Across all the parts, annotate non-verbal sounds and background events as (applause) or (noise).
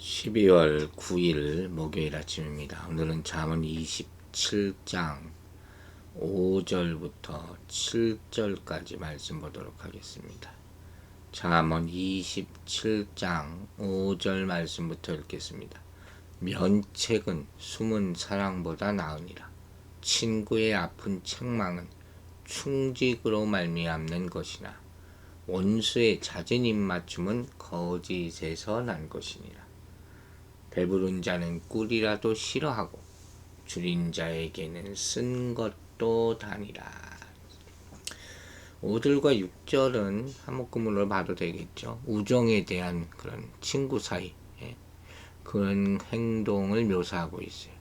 12월 9일 목요일 아침입니다. 오늘은 잠언 27장 5절부터 7절까지 말씀 보도록 하겠습니다. 잠언 27장 5절 말씀부터 읽겠습니다. 면책은 숨은 사랑보다 나으니라. 친구의 아픈 책망은 충직으로 말미암는 것이나 원수의 잦은 입맞춤은 거짓에서 난 것이니라. 배부른 자는 꿀이라도 싫어하고 줄인 자에게는 쓴 것도 다니라. 5절과 6절은 한묶음으로 봐도 되겠죠. 우정에 대한 그런 친구 사이 예. 그런 행동을 묘사하고 있어요.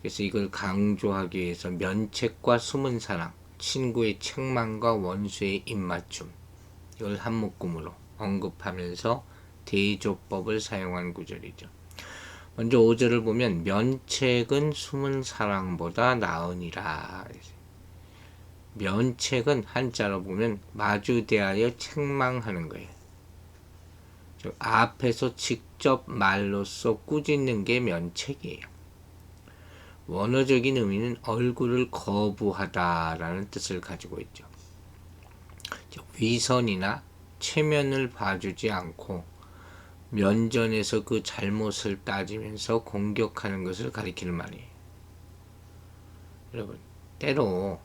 그래서 이걸 강조하기 위해서 면책과 숨은 사랑, 친구의 책망과 원수의 입맞춤 이걸 한묶음으로 언급하면서 대조법을 사용한 구절이죠. 먼저 5절을 보면 면책은 숨은 사랑보다 나으니라. 면책은 한자로 보면 마주 대하여 책망하는 거예요. 즉 앞에서 직접 말로써 꾸짖는 게 면책이에요. 원어적인 의미는 얼굴을 거부하다라는 뜻을 가지고 있죠. 위선이나 체면을 봐주지 않고 면전에서 그 잘못을 따지면서 공격하는 것을 가리키는 말이에요. 여러분, 때로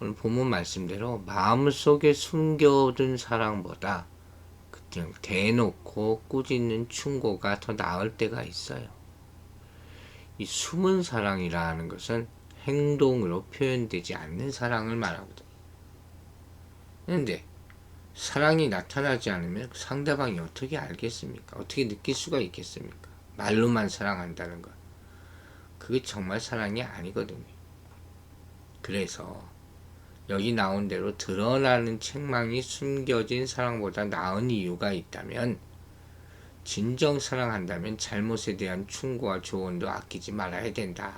오늘 본문 말씀대로 마음속에 숨겨둔 사랑보다 그냥 대놓고 꾸짖는 충고가 더 나을 때가 있어요. 이 숨은 사랑이라는 것은 행동으로 표현되지 않는 사랑을 말하거든요. 그런데 사랑이 나타나지 않으면 상대방이 어떻게 알겠습니까? 어떻게 느낄 수가 있겠습니까? 말로만 사랑한다는 것. 그게 정말 사랑이 아니거든요. 그래서 여기 나온 대로 드러나는 책망이 숨겨진 사랑보다 나은 이유가 있다면 진정 사랑한다면 잘못에 대한 충고와 조언도 아끼지 말아야 된다.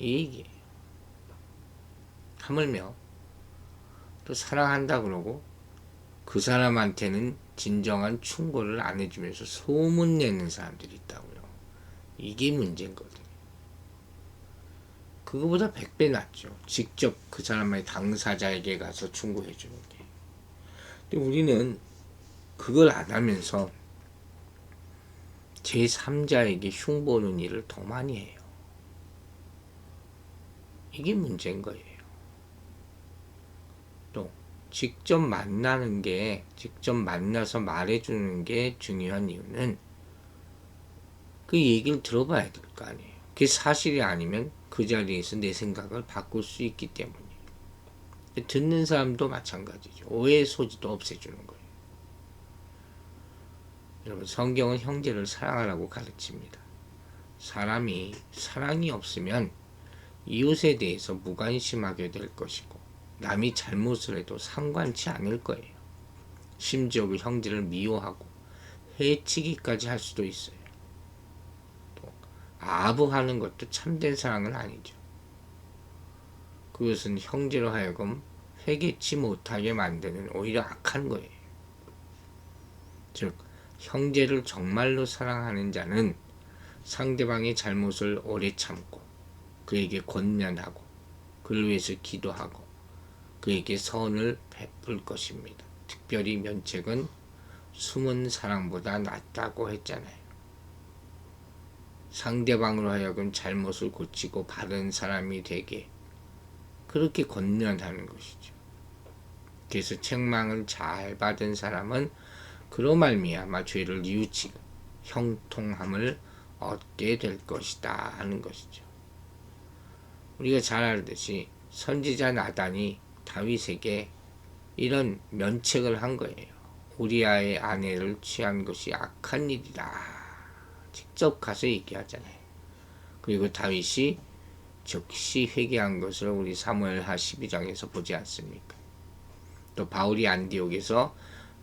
이 얘기예요. 하물며 또 사랑한다 그러고 그 사람한테는 진정한 충고를 안 해주면서 소문내는 사람들이 있다고요. 이게 문제인 거거든요. 그거보다 100배 낫죠. 직접 그 사람의 당사자에게 가서 충고해 주는 게. 근데 우리는 그걸 안 하면서 제3자에게 흉보는 일을 더 많이 해요. 이게 문제인 거예요. 직접 만나는 게, 직접 만나서 말해주는 게 중요한 이유는 그 얘기를 들어봐야 될 거 아니에요. 그게 사실이 아니면 그 자리에서 내 생각을 바꿀 수 있기 때문이에요. 듣는 사람도 마찬가지죠. 오해의 소지도 없애주는 거예요. 여러분, 성경은 형제를 사랑하라고 가르칩니다. 사람이 사랑이 없으면 이웃에 대해서 무관심하게 될 것이고, 남이 잘못을 해도 상관치 않을 거예요. 심지어 그 형제를 미워하고 해치기까지 할 수도 있어요. 또 아부하는 것도 참된 사랑은 아니죠. 그것은 형제로 하여금 회개치 못하게 만드는 오히려 악한 거예요. 즉 형제를 정말로 사랑하는 자는 상대방의 잘못을 오래 참고 그에게 권면하고 그를 위해서 기도하고 그에게 선을 베풀 것입니다. 특별히 면책은 숨은 사랑보다 낫다고 했잖아요. 상대방으로 하여금 잘못을 고치고 바른 사람이 되게 그렇게 권면하는 것이죠. 그래서 책망을 잘 받은 사람은 그로 말미암아 죄를 뉘우치고 형통함을 얻게 될 것이다 하는 것이죠. 우리가 잘 알듯이 선지자 나단이 다윗에게 이런 면책을 한 거예요. 우리아의 아내를 취한 것이 악한 일이다. 직접 가서 얘기하잖아요. 그리고 다윗이 즉시 회개한 것을 우리 사무엘하 12장에서 보지 않습니까? 또 바울이 안디옥에서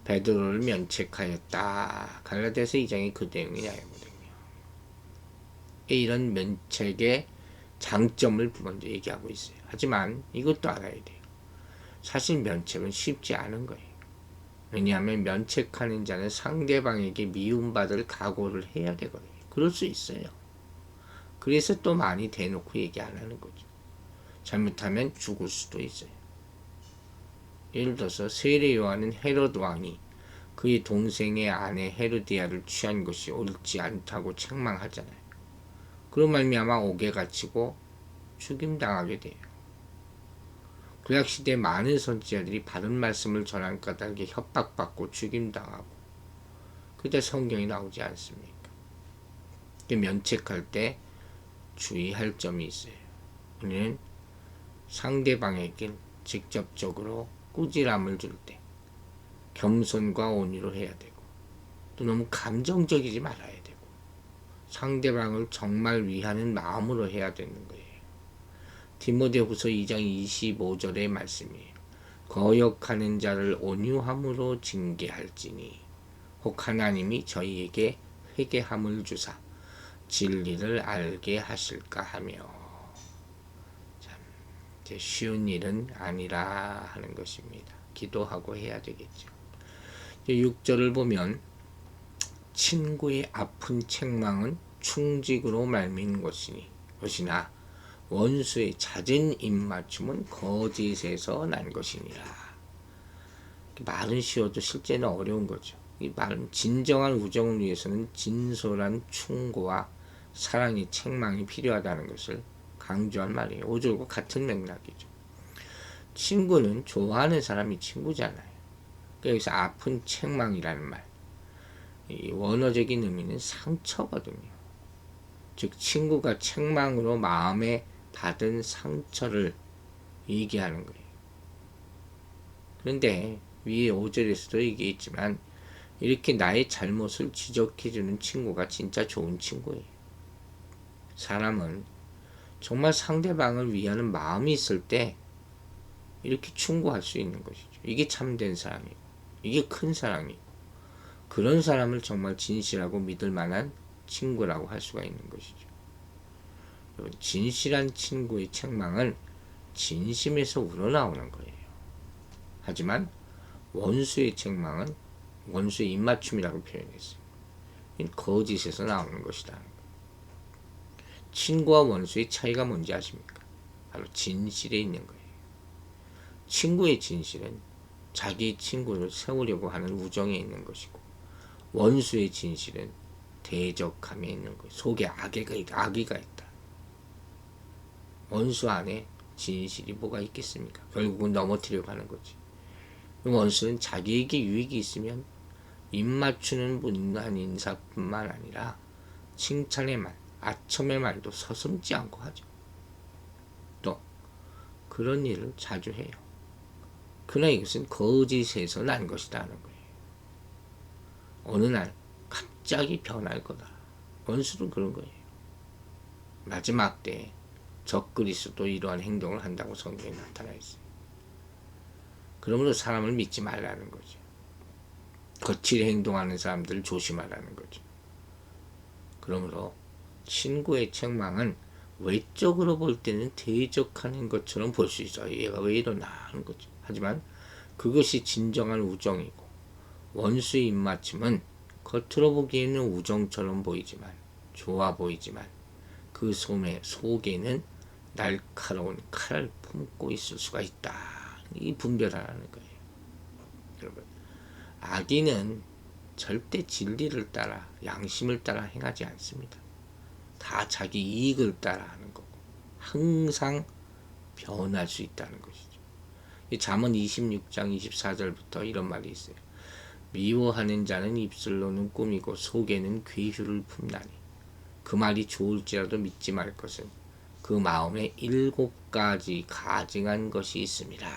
베드로를 면책하였다. 갈라디아서 2장이 그 내용이 나오거든요. 이런 면책의 장점을 먼저 얘기하고 있어요. 하지만 이것도 알아야 돼요. 사실 면책은 쉽지 않은 거예요. 왜냐하면 면책하는 자는 상대방에게 미움받을 각오를 해야 되거든요. 그럴 수 있어요. 그래서 또 많이 대놓고 얘기 안 하는 거죠. 잘못하면 죽을 수도 있어요. 예를 들어서 세례 요한은 헤롯 왕이 그의 동생의 아내 헤르디아를 취한 것이 옳지 않다고 책망하잖아요. 그런 말미암아 옥에 갇히고 죽임당하게 돼요. 구약 시대 많은 선지자들이 바른 말씀을 전한 까닭에 협박받고 죽임당하고 그때 성경이 나오지 않습니까? 면책할 때 주의할 점이 있어요. 우리는 상대방에게 직접적으로 꾸지람을 줄 때 겸손과 온유로 해야 되고 또 너무 감정적이지 말아야 되고 상대방을 정말 위하는 마음으로 해야 되는 거예요. 디모데후서 2장 25절의 말씀이에요. 거역하는 자를 온유함으로 징계할지니 혹 하나님이 저희에게 회개함을 주사 진리를 알게 하실까 하며 참 쉬운 일은 아니라 하는 것입니다. 기도하고 해야 되겠죠. 6절을 보면 친구의 아픈 책망은 충직으로 말미는 것이니 것이나 원수의 잦은 입맞춤은 거짓에서 난 것이니라. 말은 쉬워도 실제는 어려운 거죠. 이 말은 진정한 우정을 위해서는 진솔한 충고와 사랑의 책망이 필요하다는 것을 강조한 말이에요. 5절과 같은 맥락이죠. 친구는 좋아하는 사람이 친구잖아요. 그러니까 여기서 아픈 책망이라는 말. 이 원어적인 의미는 상처거든요. 즉, 친구가 책망으로 마음에 받은 상처를 얘기하는 거예요. 그런데 위에 5절에서도 얘기했지만 이렇게 나의 잘못을 지적해주는 친구가 진짜 좋은 친구예요. 사람은 정말 상대방을 위하는 마음이 있을 때 이렇게 충고할 수 있는 것이죠. 이게 참된 사랑이고, 이게 큰 사랑이고, 그런 사람을 정말 진실하고 믿을 만한 친구라고 할 수가 있는 것이죠. 진실한 친구의 책망은 진심에서 우러나오는 거예요. 하지만 원수의 책망은 원수의 입맞춤이라고 표현했어요. 거짓에서 나오는 것이다. 친구와 원수의 차이가 뭔지 아십니까? 바로 진실에 있는 거예요. 친구의 진실은 자기 친구를 세우려고 하는 우정에 있는 것이고, 원수의 진실은 대적함에 있는 거예요. 속에 악의가, 악의가 있다. 원수 안에 진실이 뭐가 있겠습니까? 결국은 넘어뜨려고 하는 거지. 원수는 자기에게 유익이 있으면 입맞추는 분한 인사뿐만 아니라 칭찬의 말, 아첨의 말도 서슴지 않고 하죠. 또 그런 일을 자주 해요. 그러나 이것은 거짓에서 난 것이라는 거예요. 어느 날 갑자기 변할 거다. 원수는 그런 거예요. 마지막 때에 적그리스도 이러한 행동을 한다고 성경에 나타나 있어요. 그러므로 사람을 믿지 말라는 거죠. 거칠게 행동하는 사람들을 조심하라는 거죠. 그러므로 친구의 책망은 외적으로 볼 때는 대적하는 것처럼 볼 수 있어요. 얘가 왜 이러나 하는 거죠. 하지만 그것이 진정한 우정이고 원수의 입맞춤은 겉으로 보기에는 우정처럼 보이지만 좋아 보이지만 그 속에, 속에는 날카로운 칼을 품고 있을 수가 있다. 이 분별하라는 거예요. 여러분, 악인은 절대 진리를 따라 양심을 따라 행하지 않습니다. 다 자기 이익을 따라 하는 거고 항상 변할 수 있다는 것이죠. 잠언 26장 24절부터 이런 말이 있어요. 미워하는 자는 입술로는 꾸미고 속에는 괴휴를 품나니 그 말이 좋을지라도 믿지 말 것은 그 마음에 일곱 가지 가증한 것이 있습니다.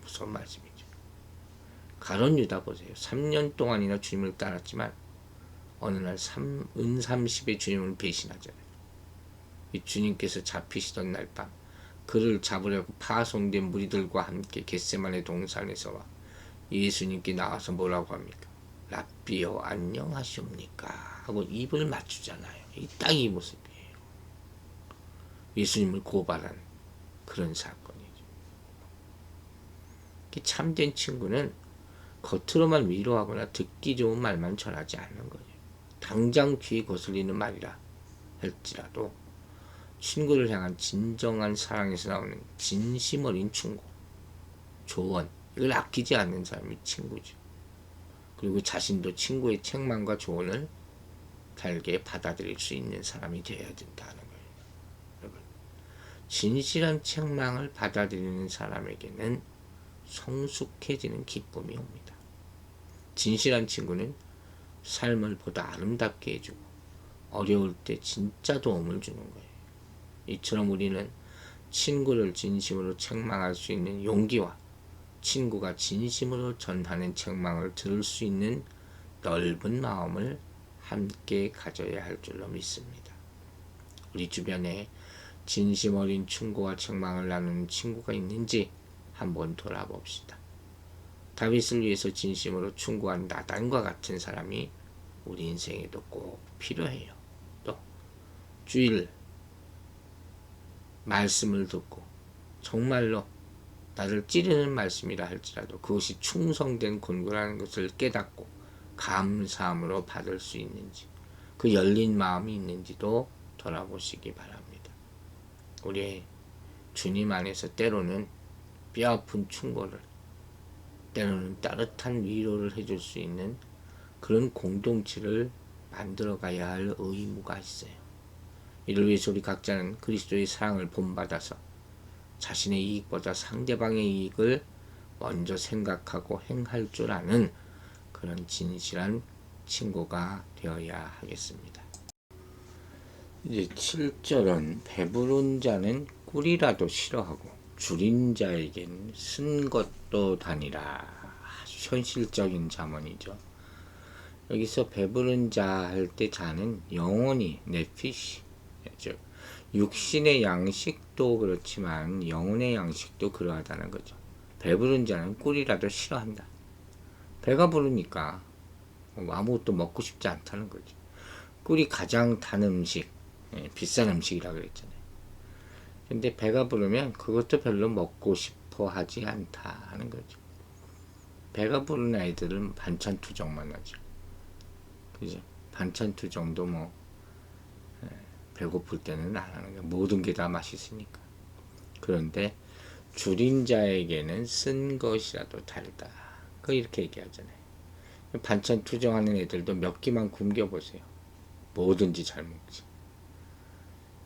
무슨 말씀이죠? 가론 유다 보세요. 3년 동안이나 주님을 따랐지만 어느 날은 30의 주님을 배신하잖아요. 이 주님께서 잡히시던 날 밤 그를 잡으려고 파송된 무리들과 함께 겟세만의 동산에서 예수님께 나와서 뭐라고 합니까? 라비오 안녕하십니까? 하고 입을 맞추잖아요. 이딱이 모습이에요. 예수님을 고발한 그런 사건이죠. 참된 친구는 겉으로만 위로하거나 듣기 좋은 말만 전하지 않는 거예요. 당장 귀에 거슬리는 말이라 할지라도 친구를 향한 진정한 사랑에서 나오는 진심 어린 충고, 조언, 이걸 아끼지 않는 사람이 친구죠. 그리고 자신도 친구의 책망과 조언을 달게 받아들일 수 있는 사람이 되어야 된다는 진실한 책망을 받아들이는 사람에게는 성숙해지는 기쁨이 옵니다. 진실한 친구는 삶을 보다 아름답게 해주고 어려울 때 진짜 도움을 주는 거예요. 이처럼 우리는 친구를 진심으로 책망할 수 있는 용기와 친구가 진심으로 전하는 책망을 들을 수 있는 넓은 마음을 함께 가져야 할 줄로 믿습니다. 우리 주변에 진심 어린 충고와 책망을 나누는 친구가 있는지 한번 돌아봅시다. 다윗을 위해서 진심으로 충고한 나단과 같은 사람이 우리 인생에도 꼭 필요해요. 또 주일 말씀을 듣고 정말로 나를 찌르는 말씀이라 할지라도 그것이 충성된 권고라는 것을 깨닫고 감사함으로 받을 수 있는지 그 열린 마음이 있는지도 돌아보시기 바랍니다. 우리 주님 안에서 때로는 뼈아픈 충고를 때로는 따뜻한 위로를 해줄 수 있는 그런 공동체를 만들어 가야 할 의무가 있어요. 이를 위해서 우리 각자는 그리스도의 사랑을 본받아서 자신의 이익보다 상대방의 이익을 먼저 생각하고 행할 줄 아는 그런 진실한 친구가 되어야 하겠습니다. 이제 7절은 배부른 자는 꿀이라도 싫어하고 줄인 자에겐 쓴 것도 다니라. 아주 현실적인 자문이죠. 여기서 배부른 자 할 때 자는 영혼이 네피시 즉 육신의 양식도 그렇지만 영혼의 양식도 그러하다는 거죠. 배부른 자는 꿀이라도 싫어한다. 배가 부르니까 뭐 아무것도 먹고 싶지 않다는 거죠. 꿀이 가장 단 음식, 예, 비싼 음식이라 그랬잖아요. 근데 배가 부르면 그것도 별로 먹고 싶어 하지 않다 하는 거죠. 배가 부른 아이들은 반찬 투정만 하죠. 그죠? 반찬 투정도 뭐 예, 배고플 때는 안 하는 거예요. 모든 게 다 맛있으니까. 그런데 줄인 자에게는 쓴 것이라도 달다. 그 이렇게 얘기하잖아요. 반찬 투정하는 애들도 몇 끼만 굶겨보세요. 뭐든지 잘 먹지.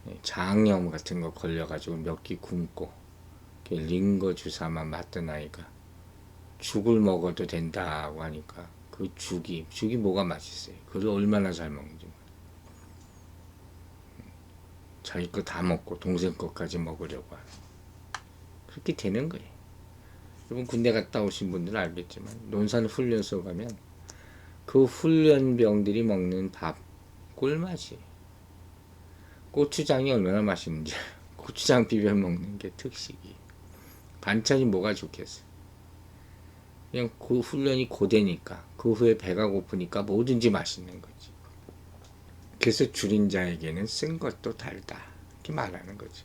예, 장염 같은 거 걸려가지고 몇 끼 굶고 링거 주사만 맞던 아이가 죽을 먹어도 된다고 하니까 그 죽이 죽이 뭐가 맛있어요. 그걸 얼마나 잘 먹는지. 자기 거 다 먹고 동생 것까지 먹으려고 하는 그렇게 되는 거예요. 여러분 군대 갔다 오신 분들은 알겠지만 논산 훈련소 가면 그 훈련병들이 먹는 밥 꿀맛이 고추장이 얼마나 맛있는지. (laughs) 고추장 비벼 먹는 게 특식이. 반찬이 뭐가 좋겠어? 그냥 그 훈련이 고되니까 그 후에 배가 고프니까 뭐든지 맛있는 거지. 그래서 줄인 자에게는 쓴 것도 달다. 이렇게 말하는 거지.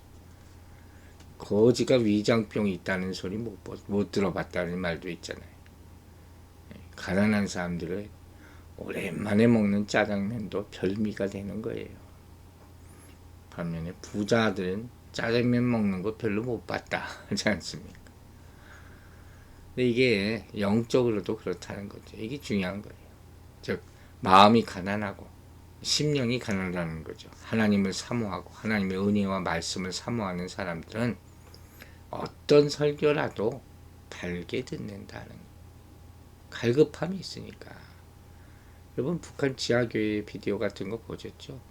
거지가 위장병이 있다는 소리 못, 못 들어봤다는 말도 있잖아요. 가난한 사람들은 오랜만에 먹는 짜장면도 별미가 되는 거예요. 반면에 부자들은 짜장면 먹는 거 별로 못 봤다 (laughs) 하지 않습니까? 근데 이게 영적으로도 그렇다는 거죠. 이게 중요한 거예요. 즉 마음이 가난하고 심령이 가난하다는 거죠. 하나님을 사모하고 하나님의 은혜와 말씀을 사모하는 사람들은 어떤 설교라도 달게 듣는다는 갈급함이 있으니까. 여러분 북한 지하교회 비디오 같은 거 보셨죠?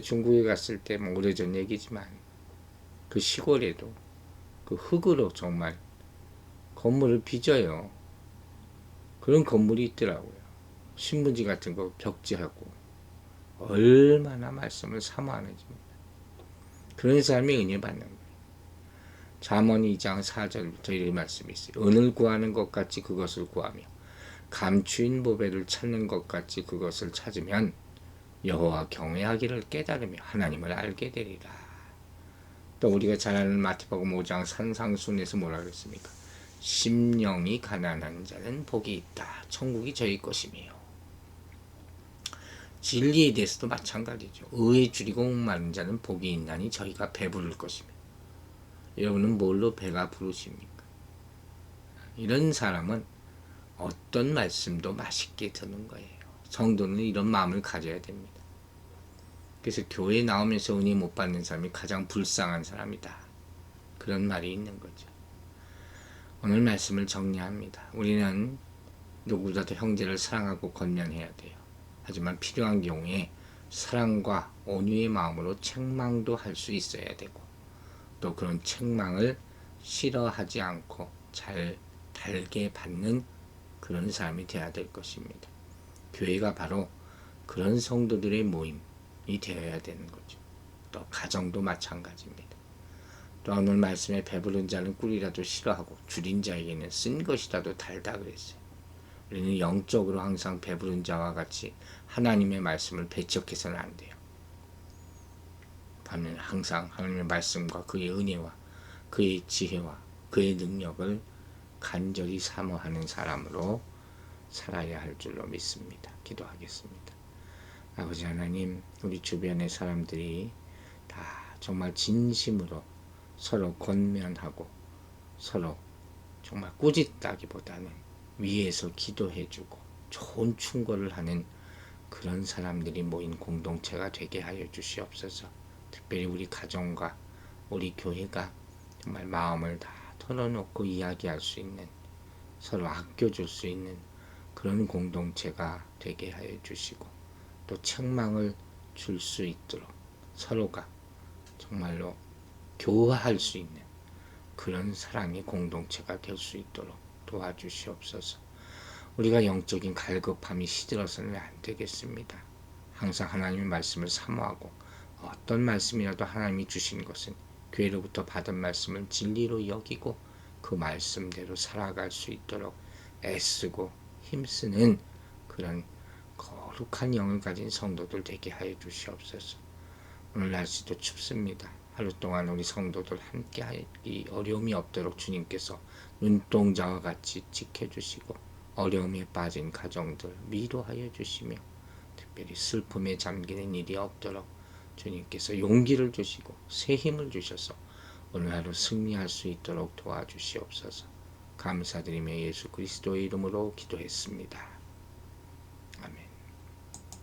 중국에 갔을 때 뭐 오래전 얘기지만 그 시골에도 그 흙으로 정말 건물을 빚어요. 그런 건물이 있더라고요. 신문지 같은 거 벽지하고 얼마나 말씀을 사모하는지 그런 사람이 은혜 받는 거예요. 잠언 2장 4절부터 이렇게 말씀이 있어요. 은을 구하는 것 같이 그것을 구하며 감추인 보배를 찾는 것 같이 그것을 찾으면 여호와 경외하기를 깨달으며 하나님을 알게 되리라. 또 우리가 잘 아는 마태복음 5장 산상순에서 뭐라 그랬습니까? 심령이 가난한 자는 복이 있다. 천국이 저희 것이며 진리에 대해서도 마찬가지죠. 의에 줄이고 목마른 자는 복이 있나니 저희가 배부를 것이며 여러분은 뭘로 배가 부르십니까? 이런 사람은 어떤 말씀도 맛있게 듣는 거예요. 성도는 이런 마음을 가져야 됩니다. 그래서 교회 나오면서 은혜 못 받는 사람이 가장 불쌍한 사람이다. 그런 말이 있는 거죠. 오늘 말씀을 정리합니다. 우리는 누구보다도 형제를 사랑하고 건면해야 돼요. 하지만 필요한 경우에 사랑과 온유의 마음으로 책망도 할 수 있어야 되고 또 그런 책망을 싫어하지 않고 잘 달게 받는 그런 사람이 되어야 될 것입니다. 교회가 바로 그런 성도들의 모임이 되어야 되는 거죠. 또 가정도 마찬가지입니다. 또 오늘 말씀에 배부른 자는 꿀이라도 싫어하고 줄인 자에게는 쓴 것이라도 달다 그랬어요. 우리는 영적으로 항상 배부른 자와 같이 하나님의 말씀을 배척해서는 안 돼요. 반면 항상 하나님의 말씀과 그의 은혜와 그의 지혜와 그의 능력을 간절히 사모하는 사람으로 살아야 할 줄로 믿습니다. 기도하겠습니다. 아버지 하나님, 우리 주변의 사람들이 다 정말 진심으로 서로 권면하고 서로 정말 꾸짖다기보다는 위에서 기도해주고 좋은 충고를 하는 그런 사람들이 모인 공동체가 되게 하여 주시옵소서. 특별히 우리 가정과 우리 교회가 정말 마음을 다 털어놓고 이야기할 수 있는 서로 아껴줄 수 있는 그런 공동체가 되게 하여 주시고 또 책망을 줄 수 있도록 서로가 정말로 교화할 수 있는 그런 사랑의 공동체가 될 수 있도록 도와주시옵소서. 우리가 영적인 갈급함이 시들어서는 안 되겠습니다. 항상 하나님의 말씀을 사모하고 어떤 말씀이라도 하나님이 주신 것은 교회로부터 받은 말씀을 진리로 여기고 그 말씀대로 살아갈 수 있도록 애쓰고 힘쓰는 그런 거룩한 영을 가진 성도들 되게 하여 주시옵소서. 오늘 날씨도 춥습니다. 하루 동안 우리 성도들 함께 하기 어려움이 없도록 주님께서 눈동자와 같이 지켜주시고 어려움에 빠진 가정들 위로하여 주시며 특별히 슬픔에 잠기는 일이 없도록 주님께서 용기를 주시고 새 힘을 주셔서 오늘 하루 승리할 수 있도록 도와주시옵소서. 감사드리며 예수 그리스도의 이름으로 기도했습니다.